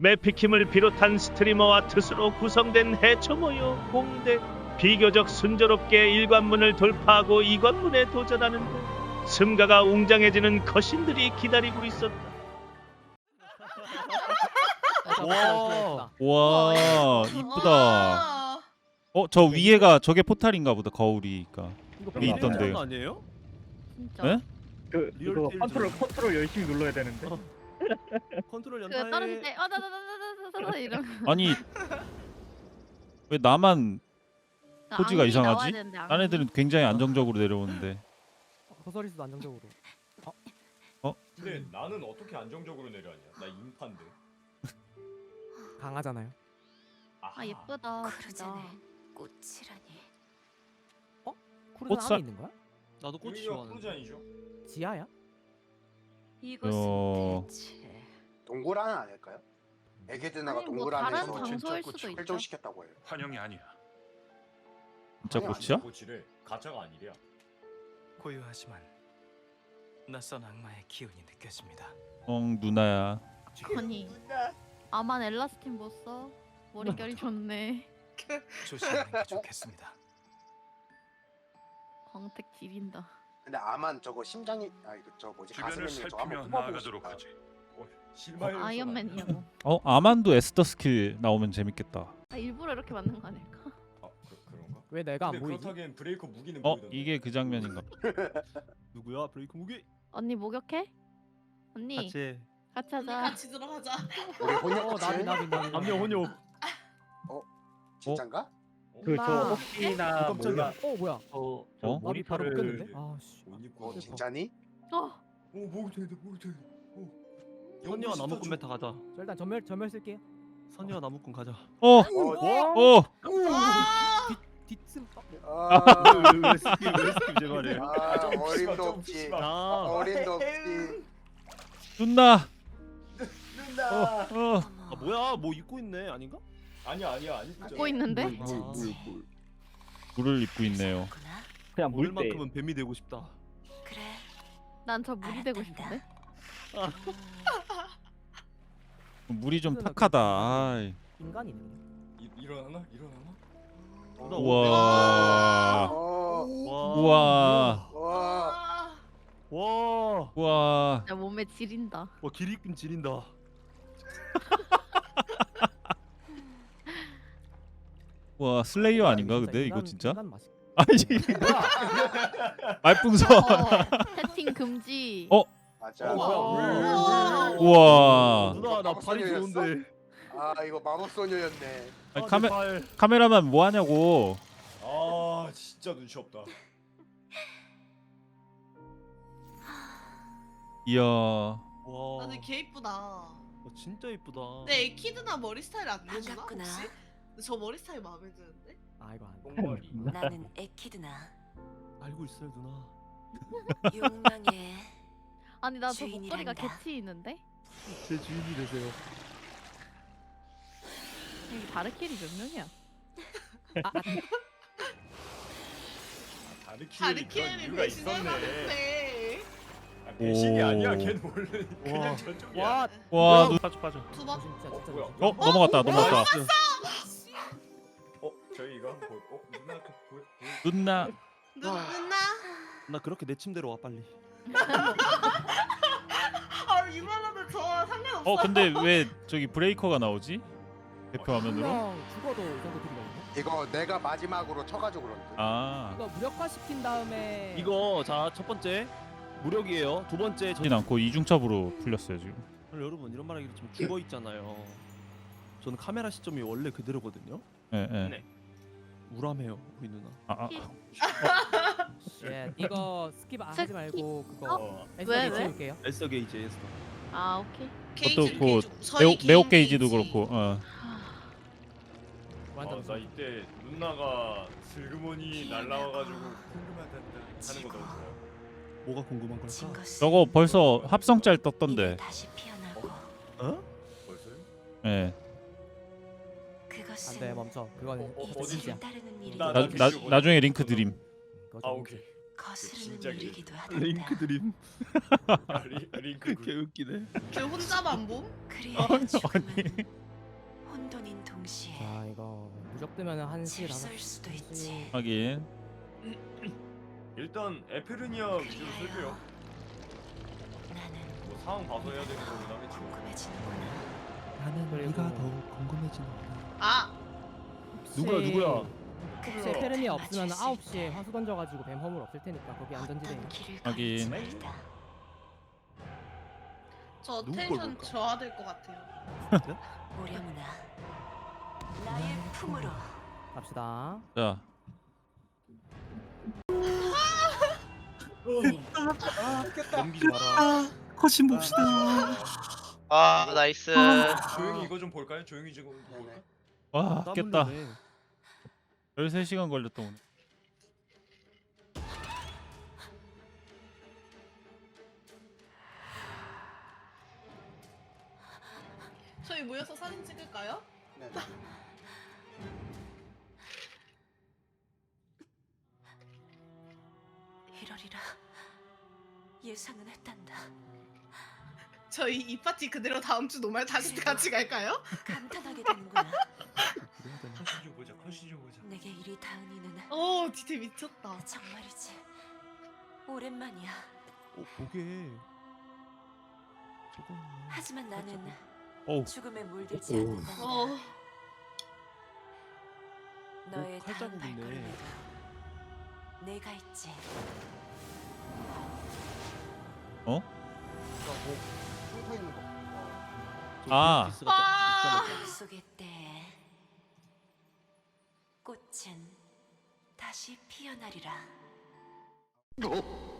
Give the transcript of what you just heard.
매피킴을 비롯한 스트리머와 트스로 구성된 해초 모여 공대 비교적 순조롭게 1관문을 돌파하고 2관문에 도전하는데 승가가 웅장해지는 거신들이 기다리고 있었다. 와. 와 이쁘다. 와. 어 저 위에가 저게 포탈인가 보다 거울이니까. 이거 있던데. 아니에요? 진짜. 네? 그 리얼 이거 테일즈. 컨트롤 컨트롤 열심히 눌러야 되는데. 어. 컨트롤 그 연타에 떨어질 때 어다다다다다다 이런. 아니 왜 나만 포즈가 앙이 이상하지? 나와야 되는데, 앙이. 딴 애들은 굉장히 안정적으로 내려오는데. 소설이스도 안정적으로. 근데 나는 어떻게 안정적으로 내려왔냐? 나 인파인데. 강하잖아요. 아 예쁘다 진짜. 그러자네. 꽃이라니. 쿠르는 꽃사- 안에 있는 거야? 나도 꽃이 여기가 좋아하는데. 프로잔이죠? 지하야? 이것은 어. 대체 동굴안은 아닐까요? 에게드나가 아니 뭐 다른 동굴안에서 장소일 수도 있죠. 실종시켰다고 해요. 환영이 아니야. 진짜 아니, 꽃이야? 고치래. 가짜가 아니랴. 고요하지만 낯선 악마의 기운이 느껴집니다. 엉 누나야. 아니 아만 엘라스틴 못 써? 머릿결이 좋네. 조심하는 게 좋겠습니다. 광택 지린다. 근데 아만 저거 심장이 아 이거 저 뭐지 주변을 가슴 있는 저 한번 살피며 뽑아보고 나아가도록 싶다. 하지. 어, 실마리 아이언맨이냐고. 어 아만도 에스더 스킬 나오면 재밌겠다. 아, 일부러 이렇게 만든 거 아닐까? 아 그, 그런가? 왜 내가 안 근데 보이지? 그렇다기엔 브레이커 무기는 어 보이던데. 이게 그 장면인가? 누구야? 브레이크 무기? 언니 목욕해? 언니 같이, 같이 언니 하자. 같이 들어가자. 우리 어 혼역 나비 나비 나비. 남녀 혼욕. 진짠가? 그저 나- 혹시나 어, 깜짝이야. 몰라. 어 뭐야? 저, 저 어? 나비 바로 모니터를 바뀌었는데? 아씨. 옷 입고 어. 진짜니? 어오 목이 되네 목이 되네. 오. 선녀와 나무꾼 메타 가자. 저 일단 전멸 전멸 쓸게요. 선녀와 나무꾼 가자. 어 어, 어. 와. 뒷슴. 어, 아, 왜 스킵 왜 스킵. 아좀 어림도 없지. 아. 어림도 없지. 누나. 눈다. 어. 어. 아 뭐야? 뭐 입고 있네. 아닌가? 아니야 아니야 아니. 입고 있는데? 아, 물을 입고 있네요. 그냥 물때 물만큼은 뱀이 되고 싶다. 그래. 난저 물이 되고. 싶은데. 물이 좀 탁하다. 아이. 인간이네. 이, 일어나나 일어나나? 우와. 어, 와. 우와. 와, 아. 와. 우와. 나 몸에 지린다. 와 기립근 지린다. 와 슬레이어 아닌가 근데 이거 진짜? 인간 맛이. 아니 말풍선. 어, 채팅 금지. 어? 맞아. 어, 와. 우와. 누나 나 발이? 좋은데. 아 이거 마법 소녀였네. 아니, 아, 카메 발. 카메라만 뭐 하냐고. 아 진짜 눈치 없다. 이야. 와. 나는 개 이쁘다. 어, 진짜 이쁘다. 근데 에키드나 머리 스타일 안 내주나 반갑구나. 혹시? 근데 저 머리 스타일 마음에 드는데? 아 이거 안. 똥머리. 나는 에키드나 알고 있어요 누나. 욕망의 아니 나 저 목소리가 주인이란다. 개치 있는데? 제 주인이 되세요. 여기 다르킬이 몇 명이야? 다르키엘이 그런 다르키엘이 이유가 배신을 있었네. 아, 배신이 오. 아니야. 걔는 원래 그냥 와. 저쪽이야. 와. 와. 누... 빠져 빠져. 두 번. 진짜 어, 진짜. 뭐야? 진짜. 어 넘어갔다 넘어갔다. 어 저희가 보, 어 누나 그 보, 보, 누나. 누, 누나. 나 그렇게 내 침대로 와 빨리. 아 이만하면 저 상관없어. 어 근데 왜 저기 브레이커가 나오지? 대표 화면으로? 그냥 죽어도 이 정도 딜이거든요. 이거 내가 마지막으로 쳐가지고 그런데. 아. 이거 무력화 시킨 다음에. 이거 자 첫 번째 무력이에요. 두 번째 저진 않고 이중첩으로 풀렸어요 지금. 여러분 이런 말하기 좀 죽어 있잖아요. 저는 카메라 시점이 원래 그대로거든요. 예 예. 네. 우람해요 우리 누나. 아, 아. 예, 이거 스킵 아, 하지 말고 그거 어. 왜, 왜? 채울게요. 에스더 게이지 에스더. 아 오케이. 게이지, 그것도 게이지. 그 개인 네오 게이지도 게이지. 그렇고. 어. 완전 아, 나 이때 누나가 슬그머니 날라와가지고 궁금하다 하는 거 너무 좋아. 뭐가 궁금한 진 걸까? 저거 벌써 합성짤 떴던데. 다시 피어나고 어? 벌써요? 예. 그것은 안돼 멈춰. 그거는 어, 어, 따르는 일이 나- 나, 나, 나중에 링크 드림. 아좀 오케이. 거스르는 진짜 일이기도 하다. 링크 드림 아, 리, 링크 그 개웃기네 걔 혼자만 봄? 그리하여 죽음은 혼돈인 동시에 자 이거 무적되면 한 시, 다섯 시. 수도 있지. 확인. 일단 에페르니아 위주로 쓸게요. 나는 뭐 상황 봐서 해야 되는 하겠지. 궁금해지는구나. 나는 그리고- 네가 더 궁금해지는구나 아 누구야 누구야 혹시 페르미 없으면 수 9시에 있다. 화수 던져가지고 뱀 허물 없을 테니까 거기 안전지대 말이다. 저 누구 텐션 볼까? 저하될 것 같아요. 오려무나 나의 품으로 갑시다 자, 넘기지 마라 거신 봅시다. 아 나이스 조용히 이거 좀 볼까요? 조용히 지금 볼까? 와, 땀 깼다. 흘리네. 13시간 걸렸다 오늘. 저희 모여서 사진 찍을까요? 네네. 이러리라 예상은 했단다. 저희 이 파티 그대로 다음 주 노말 다시 같이 갈까요? 감탄하게 되는구나. 오 디테일 미쳤다. 정말이지. 오랜만이야. 어 보게 저거 있네 하지만 나는 어우, 죽음에 물들지 않는다. 어 너의 오, 다음 칼자국 있네. 발걸음에도 내가 있지. 퉁터 있는 거. 어. 저 아. 비스가 아. 약속의 때에 꽃은 다시 피어나리라. 어?